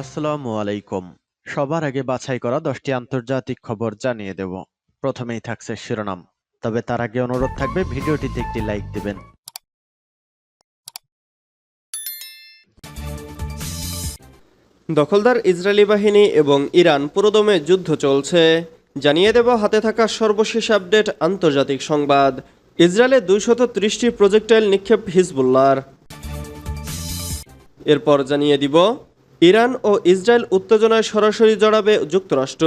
আসসালামু আলাইকুম। সবার আগে বাছাই করা দশটি আন্তর্জাতিক খবর জানিয়ে দেব। প্রথমেই থাকছে শিরোনাম। তবে তার আগে অনুরোধ থাকবে, ভিডিওটিতে একটি লাইক দিবেন। দখলদার ইসরায়েলি বাহিনী এবং ইরান পুরোদমে যুদ্ধ চলছে। জানিয়ে দেব, হাতে থাকা সর্বশেষ আপডেট, আন্তর্জাতিক সংবাদ। ইসরায়েলে দুইশত ত্রিশটি প্রজেক্টাইল নিক্ষেপ হিজবুল্লার এরপর জানিয়ে দিব ইরান ও ইসরায়েল উত্তেজনায় সরাসরি জড়াবে যুক্তরাষ্ট্র।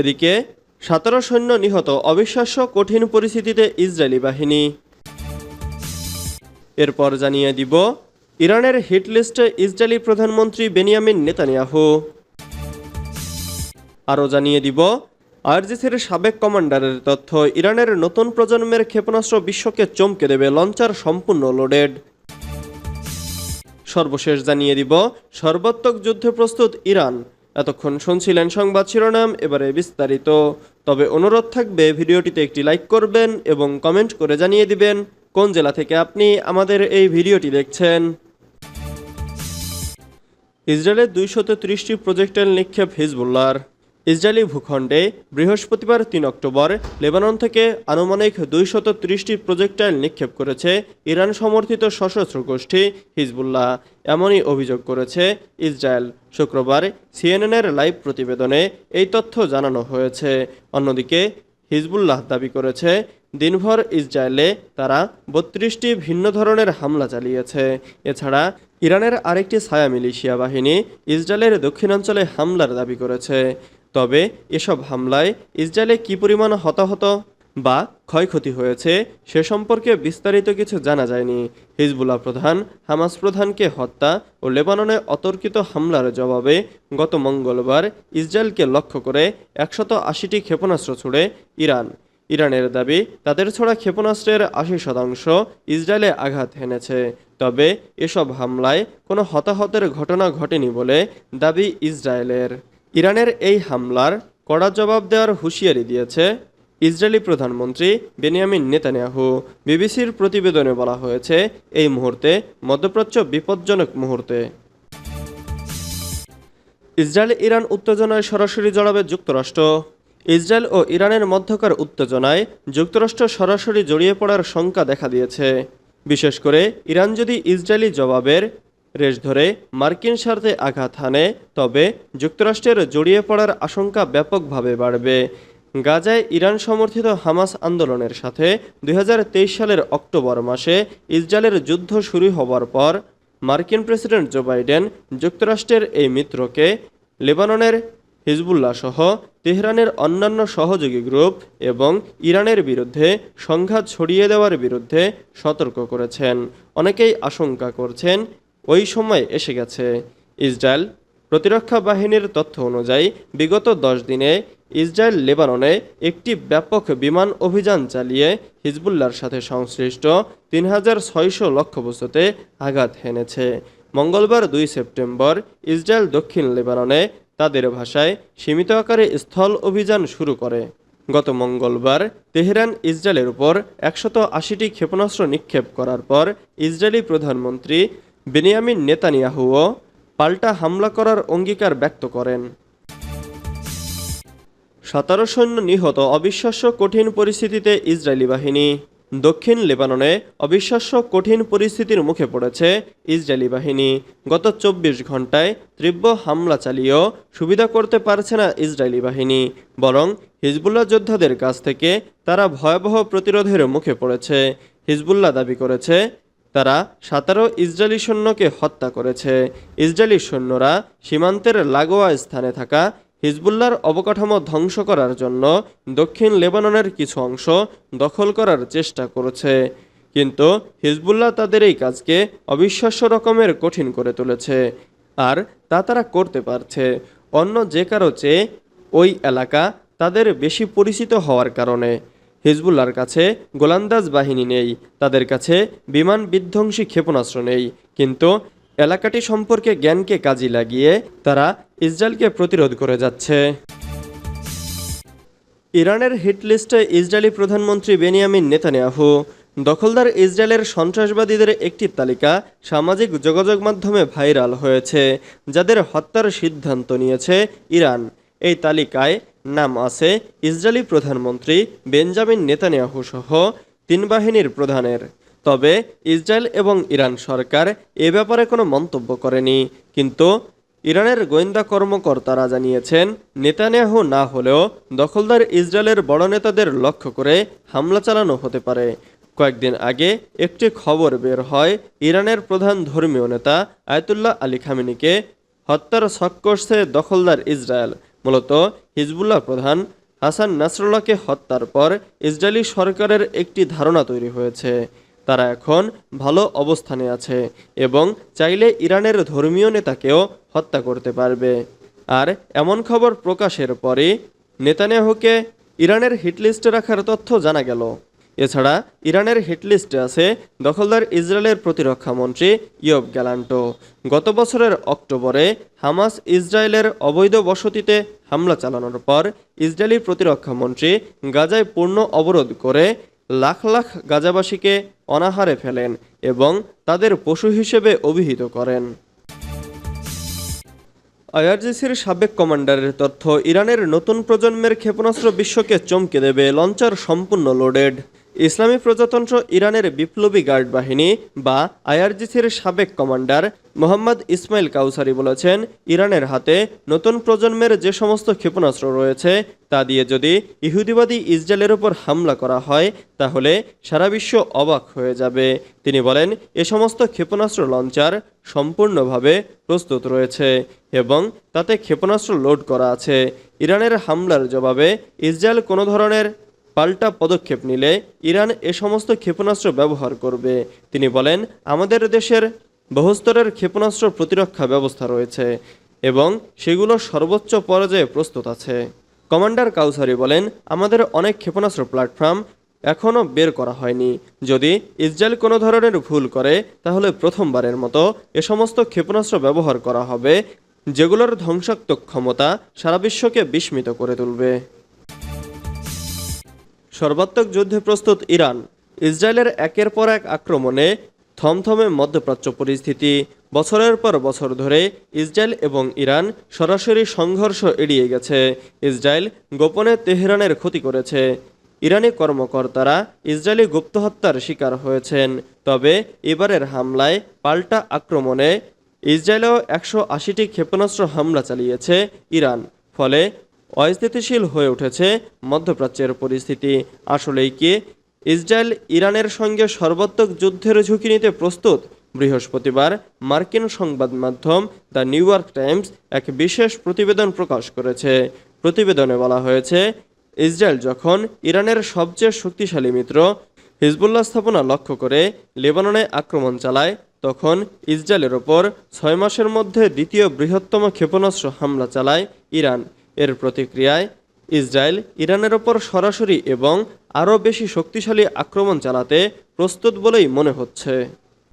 এদিকে, সতেরো সৈন্য নিহত, অবিশ্বাস্য কঠিন পরিস্থিতিতে ইসরায়েলি বাহিনী। এরপর জানিয়ে দিব, ইরানের হিট লিস্টে ইসরায়েলি প্রধানমন্ত্রী বেনিয়ামিন নেতানিয়াহু। আরও জানিয়ে দিব আরজিসির সাবেক কমান্ডারের তথ্য, ইরানের নতুন প্রজন্মের ক্ষেপণাস্ত্র বিশ্বকে চমকে দেবে, লঞ্চার সম্পূর্ণ লোডেড। সর্বশেষ জানিয়ে দিব, সর্বাত্মক যুদ্ধ প্রস্তুত ইরান। এতক্ষণ শুনছিলেন সংবাদ শিরোনাম, এবারে বিস্তারিত। তবে অনুরোধ থাকবে, ভিডিওটিতে একটি লাইক করবেন এবং কমেন্ট করে জানিয়ে দিবেন কোন জেলা থেকে আপনি আমাদের এই ভিডিওটি দেখছেন। ইসরায়েলের দুইশত ত্রিশটি প্রজেক্টাইল নিক্ষেপ হিজবুল্লার ইসরায়েলি ভূখণ্ডে বৃহস্পতিবার তিন অক্টোবর লেবানন থেকে আনুমানিক দুইশত ত্রিশটি প্রজেক্টাইল নিক্ষেপ করেছে ইরান সমর্থিত সশস্ত্র গোষ্ঠী হিজবুল্লাহ। এমনই অভিযোগ করেছে ইসরায়েল শুক্রবার সিএনএনের লাইভ প্রতিবেদনে এই তথ্য জানানো হয়েছে। অন্যদিকে হিজবুল্লাহ দাবি করেছে, দিনভর ইসরায়েলে তারা বত্রিশটি ভিন্ন ধরনের হামলা চালিয়েছে। এছাড়া ইরানের আরেকটি ছায়া মিলিশিয়া বাহিনী ইসরায়েলের দক্ষিণাঞ্চলে হামলার দাবি করেছে। তবে এসব হামলায় ইসরায়েলে কী পরিমাণ হতাহত বা ক্ষয়ক্ষতি হয়েছে সে সম্পর্কে বিস্তারিত কিছু জানা যায়নি। হিজবুল্লাহ প্রধান, হামাস প্রধানকে হত্যা ও লেবাননে অতর্কিত হামলার জবাবে গত মঙ্গলবার ইসরায়েলকে লক্ষ্য করে একশত আশিটি ক্ষেপণাস্ত্র ছুড়ে ইরান। ইরানের দাবি, তাদের ছোড়া ক্ষেপণাস্ত্রের আশি শতাংশ ইসরায়েলে আঘাত হেনেছে। তবে এসব হামলায় কোনো হতাহতের ঘটনা ঘটেনি বলে দাবি ইসরায়েলের। ইরানের এই হামলার কড়া জবাব দেওয়ার হুঁশিয়ারি দিয়েছে ইসরায়েলি প্রধানমন্ত্রী বেনিয়ামিন নেতানিয়াহু। বিবিসির প্রতিবেদনে বলা হয়েছে, এই মুহূর্তে মধ্যপ্রাচ্য বিপজ্জনক মুহূর্তে। ইসরায়েল ইরান উত্তেজনায় সরাসরি জড়াবে যুক্তরাষ্ট্র। ইসরায়েল ও ইরানের মধ্যকার উত্তেজনায় যুক্তরাষ্ট্র সরাসরি জড়িয়ে পড়ার শঙ্কা দেখা দিয়েছে। বিশেষ করে ইরান যদি ইসরায়েলি জবাবের রেশ ধরে মার্কিন স্বার্থে আঘাত হানে, তবে যুক্তরাষ্ট্রের জড়িয়ে পড়ার আশঙ্কা ব্যাপকভাবে বাড়বে। গাজায় ইরান সমর্থিত হামাস আন্দোলনের সাথে দুই হাজার তেইশ সালের অক্টোবর মাসে ইসরায়েলের যুদ্ধ শুরু হওয়ার পর মার্কিন প্রেসিডেন্ট জো বাইডেন যুক্তরাষ্ট্রের এই মিত্রকে, লেবাননের হিজবুল্লাহ সহ তেহরানের অন্যান্য সহযোগী গ্রুপ এবং ইরানের বিরুদ্ধে সংঘাত ছড়িয়ে দেওয়ার বিরুদ্ধে সতর্ক করেছেন। অনেকেই আশঙ্কা করছেন ওই সময় এসে গেছে ইসরায়েল প্রতিরক্ষা বাহিনীর তথ্য অনুযায়ী, বিগত দশ দিনে ইসরায়েল লেবাননে একটি ব্যাপক বিমান অভিযান চালিয়ে হিজবুল্লার সাথে সংশ্লিষ্ট তিন হাজার ছয়শো লক্ষ্যবস্তুতে আঘাত হেনেছে। মঙ্গলবার দুই সেপ্টেম্বর ইসরায়েল দক্ষিণ লেবাননে তাদের ভাষায় সীমিত আকারে স্থল অভিযান শুরু করে। গত মঙ্গলবার তেহরান ইসরায়েলের উপর একশত আশিটি ক্ষেপণাস্ত্র নিক্ষেপ করার পর ইসরায়েলি প্রধানমন্ত্রী বেনিয়ামিন নেতানিয়াহুও পাল্টা হামলা করার অঙ্গীকার ব্যক্ত করেন। সতেরো সৈন্য নিহত অবিশ্বাস্য কঠিন পরিস্থিতিতে ইসরায়েলি বাহিনী দক্ষিণ লেবাননে অবিশ্বাস্য কঠিন পরিস্থিতির মুখে পড়েছে ইসরায়েলি বাহিনী। গত চব্বিশ ঘন্টায় তীব্র হামলা চালিয়েও সুবিধা করতে পারছে না ইসরায়েলি বাহিনী, বরং হিজবুল্লাহ যোদ্ধাদের কাছ থেকে তারা ভয়াবহ প্রতিরোধের মুখে পড়েছে। হিজবুল্লাহ দাবি করেছে তারা সাতারো ইসরায়েলি সৈন্যকে হত্যা করেছে। ইসরায়েলি সৈন্যরা সীমান্তের লাগোয়া স্থানে থাকা হিজবুল্লার অবকাঠামো ধ্বংস করার জন্য দক্ষিণ লেবাননের কিছু অংশ দখল করার চেষ্টা করেছে। কিন্তু হিজবুল্লাহ তাদের এই কাজকে অবিশ্বাস্য রকমের কঠিন করে তুলেছে। আর তা তারা করতে পারছে। অন্য যে কারও চেয়ে ওই এলাকা তাদের বেশি পরিচিত হওয়ার কারণে। হিজবুল্লার কাছে গোলান্দাজ বাহিনী নেই, তাদের কাছে বিমান বিধ্বংসী ক্ষেপণাস্ত্র নেই। কিন্তু এলাকাটি সম্পর্কে জ্ঞানকে কাজে লাগিয়ে তারা ইসরায়েলকে প্রতিরোধ করে যাচ্ছে। ইরানের হিটলিস্টে ইসরায়েলি প্রধানমন্ত্রী বেনিয়ামিন নেতানিয়াহু দখলদার ইসরায়েলের সন্ত্রাসবাদীদের একটি তালিকা সামাজিক যোগাযোগ মাধ্যমে ভাইরাল হয়েছে, যাদের হত্যার সিদ্ধান্ত নিয়েছে ইরান। এই তালিকায় নাম আছে ইসরায়েলি প্রধানমন্ত্রী বেঞ্জামিন নেতানিয়াহু সহ তিন বাহিনীর প্রধানের। তবে ইসরায়েল এবং ইরান সরকার এ ব্যাপারে কোনো মন্তব্য করেনি। কিন্তু ইরানের গোয়েন্দা কর্মকর্তারা জানিয়েছেন, নেতানিয়াহু না হলেও দখলদার ইসরায়েলের বড় নেতাদের লক্ষ্য করে হামলা চালানো হতে পারে। কয়েকদিন আগে একটি খবর বের হয়, ইরানের প্রধান ধর্মীয় নেতা আয়তুল্লাহ আলী খামিনিকে হত্যার করছে দখলদার ইসরায়েল। মূলত হিজবুল্লাহ প্রধান হাসান নাসরুল্লাহকে হত্যার পর ইসরায়েলি সরকারের একটি ধারণা তৈরি হয়েছে। তারা এখন ভালো অবস্থানে আছে এবং চাইলে ইরানের ধর্মীয় নেতাকেও হত্যা করতে পারবে। আর এমন খবর প্রকাশের পরে নেতানিয়াহুকে ইরানের হিটলিস্টে রাখার তথ্য জানা গেল। এছাড়া ইরানের হিটলিস্টে আছে দখলদার ইসরায়েলের প্রতিরক্ষা মন্ত্রী ইয়ব গ্যালান্টো। গত বছরের অক্টোবরে হামাস ইসরায়েলের অবৈধ বসতিতে হামলা চালানোর পর ইসরায়েলি প্রতিরক্ষা মন্ত্রী গাজায় পূর্ণ অবরোধ করে লাখ লাখ গাজাবাসীকে অনাহারে ফেলেন এবং তাদের পশু হিসেবে অভিহিত করেন। আইআরজিসির সাবেক কমান্ডারের তথ্য, ইরানের নতুন প্রজন্মের ক্ষেপণাস্ত্র বিশ্বকে চমকে দেবে, লঞ্চার সম্পূর্ণ লোডেড। ইসলামী প্রজাতন্ত্র ইরানের বিপ্লবী গার্ড বাহিনী বা আইআরজিসির সাবেক কমান্ডার মোহাম্মদ ইসমাইল কাউসারি বলেছেন, ইরানের হাতে নতুন প্রজন্মের যে সমস্ত ক্ষেপণাস্ত্র রয়েছে, তা দিয়ে যদি ইহুদিবাদী ইসরায়েলের ওপর হামলা করা হয়, তাহলে সারা বিশ্ব অবাক হয়ে যাবে। তিনি বলেন, এ সমস্ত ক্ষেপণাস্ত্র লঞ্চার সম্পূর্ণভাবে প্রস্তুত রয়েছে এবং তাতে ক্ষেপণাস্ত্র লোড করা আছে। ইরানের হামলার জবাবে ইসরায়েল কোনো ধরনের পাল্টা পদক্ষেপ নিলে ইরান এ সমস্ত ক্ষেপণাস্ত্র ব্যবহার করবে। তিনি বলেন, আমাদের দেশের বহুস্তরের ক্ষেপণাস্ত্র প্রতিরক্ষা ব্যবস্থা রয়েছে এবং সেগুলো সর্বোচ্চ পর্যায়ে প্রস্তুত আছে। কমান্ডার কাউসারি বলেন, আমাদের অনেক ক্ষেপণাস্ত্র প্ল্যাটফর্ম এখনও বের করা হয়নি। যদি ইসরায়েল কোনো ধরনের ভুল করে, তাহলে প্রথমবারের মতো এ সমস্ত ক্ষেপণাস্ত্র ব্যবহার করা হবে, যেগুলোর ধ্বংসাত্মক ক্ষমতা সারা বিশ্বকে বিস্মিত করে তুলবে। সর্বাত্মক যুদ্ধে প্রস্তুত ইরান। ইসরায়েলের একের পর এক আক্রমণে থমথমে মধ্যপ্রাচ্য পরিস্থিতি। বছরের পর বছর ধরে ইসরায়েল এবং ইরান সরাসরি সংঘর্ষ এড়িয়ে গেছে। ইসরায়েল গোপনে তেহরানের ক্ষতি করেছে। ইরানি কর্মকর্তারা ইসরায়েলি গুপ্তহত্যার শিকার হয়েছেন। তবে এবারের হামলায় পাল্টা আক্রমণে ইসরায়েলেও একশো আশিটি ক্ষেপণাস্ত্র হামলা চালিয়েছে ইরান। ফলে অস্থিতিশীল হয়ে উঠেছে মধ্যপ্রাচ্যের পরিস্থিতি। আসলেই কি? ইসরায়েল ইরানের সঙ্গে সর্বাত্মক যুদ্ধের ঝুঁকি নিতে প্রস্তুত? বৃহস্পতিবার মার্কিন সংবাদ মাধ্যম দ্য নিউ ইয়র্ক টাইমস এক বিশেষ প্রতিবেদন প্রকাশ করেছে। প্রতিবেদনে বলা হয়েছে, ইসরায়েল যখন ইরানের সবচেয়ে শক্তিশালী মিত্র হিজবুল্লাহ স্থাপনা লক্ষ্য করে লেবাননে আক্রমণ চালায়, তখন ইসরায়েলের ওপর ছয় মাসের মধ্যে দ্বিতীয় বৃহত্তম ক্ষেপণাস্ত্র হামলা চালায় ইরান। এর প্রতিক্রিয়ায় ইসরায়েল ইরানের ওপর সরাসরি এবং আরও বেশি শক্তিশালী আক্রমণ চালাতে প্রস্তুত বলেই মনে হচ্ছে।